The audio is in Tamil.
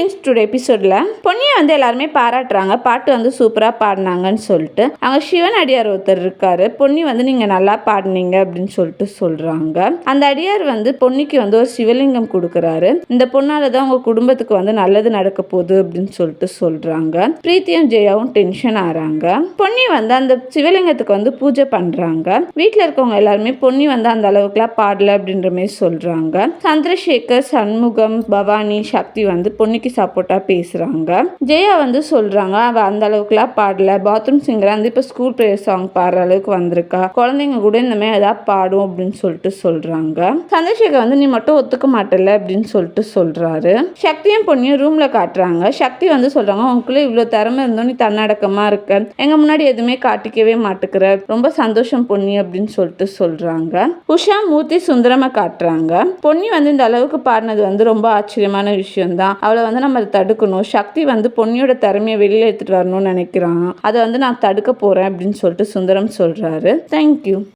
ஃப்ரெண்ட்ஸ் டுடே எபிசோடில் பொன்னியை வந்து எல்லாருமே பாராட்டுறாங்க. பாட்டு வந்து சூப்பராக பாடினாங்கன்னு சொல்லிட்டு. அவங்க சிவன் அடியார் ஒருத்தர் இருக்காரு. பொன்னி வந்து நீங்கள் நல்லா பாடினீங்க அப்படின்னு சொல்லிட்டு சொல்கிறாங்க அந்த அடியார் வந்து பொன்னிக்கு வந்து ஒரு சிவலிங்கம் கொடுக்குறாரு. இந்த பொண்ணால தான் உங்கள் குடும்பத்துக்கு வந்து நல்லது நடக்க போகுது அப்படின்னு சொல்லிட்டு சொல்கிறாங்க பிரீத்தியும் ஜெயாவும் டென்ஷன் ஆகிறாங்க பொன்னி வந்து அந்த சிவலிங்கத்துக்கு வந்து பூஜை பண்ணுறாங்க வீட்டில் இருக்கவங்க எல்லாருமே பொன்னி வந்து அந்த அளவுக்குலாம் பாடல அப்படின்ற மாதிரி சொல்கிறாங்க சந்திரசேகர் சண்முகம் பவானி சக்தி வந்து பொன்னிக்கு சப்போர்ட்டாக பேசுகிறாங்க ஜெயா வந்து சொல்கிறாங்க அவள் அந்த அளவுக்குலாம் பாடல. பாத்ரூம் சிங்கராக வந்து இப்போ ஸ்கூல் ப்ரேயர் சாங் பாடுற அளவுக்கு வந்திருக்கா. குழந்தைங்க கூட இந்த மாதிரி ஏதாவது பாடும் அப்படின்னு சொல்லிட்டு சொல்கிறாங்க சந்திரசேகர் வந்து நீ மட்டும் ஒத்துக்க மாட்டல அப்படின்னு சொல்லிட்டு சொல்கிறாரு சக்தியும் பொண்ணியும் ரூமில் காட்டுறாங்க. சக்தி வந்து சொல்கிறாங்க உங்களுக்குள்ளே இவ்வளோ திறமை இருந்தோம் நீ தன்னடக்கமாக இருக்க. எங்கள் முன்னாடி எதுவுமே காட்டிக்கவே மாட்டுக்கிற. ரொம்ப சந்தோஷம் பொன்னி அப்படின்னு சொல்லிட்டு சொல்கிறாங்க உஷா மூர்த்தி சுந்தரமாக காட்டுறாங்க. பொன்னி வந்து இந்த அளவுக்கு பாடினது வந்து ரொம்ப ஆச்சரியமான விஷயம்தான். அவளை வந்து நம்ம தடுக்கணும். சக்தி வந்து பொன்னியோட திறமையை வெளியில் எடுத்துகிட்டு வரணும்னு நினைக்கிறான். அதை வந்து நான் தடுக்க போகிறேன் அப்படின்னு சொல்லிட்டு சுந்தரம் சொல்கிறாரு தேங்க்யூ